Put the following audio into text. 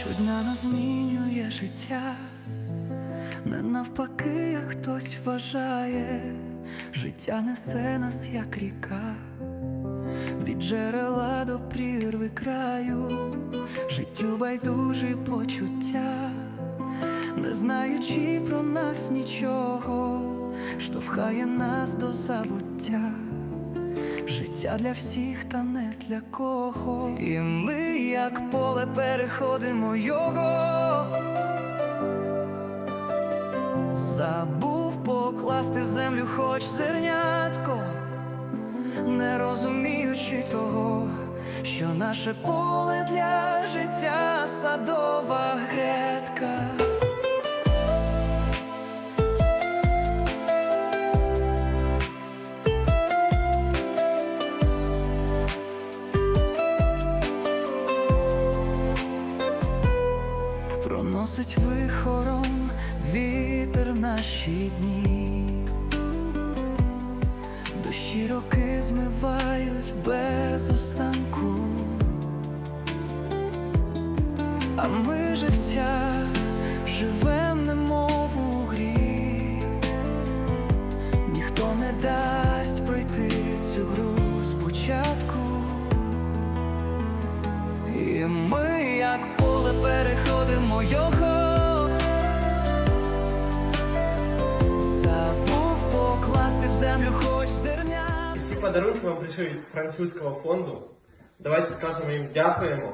Щодня нас змінює життя, не навпаки, як хтось вважає, життя несе нас, як ріка, від джерела до прірви краю, життю байдужі почуття, не знаючи про нас нічого, штовхає нас до забуття. Життя для всіх, та не для кого. І ми, як поле, переходимо його. Забув покласти землю хоч зернятко, не розуміючи того, що наше поле для життя садова грядка. Проносить вихором вітер наші дні, дощі роки змивають без останку, а ми життя живем, немов у грі, ніхто не дасть пройти цю гру спочатку. І ми, переходимо його. Забув покласти в землю хоч зерня. І ці подарунки вам прийшли від французького фонду. Давайте скажемо їм дякуємо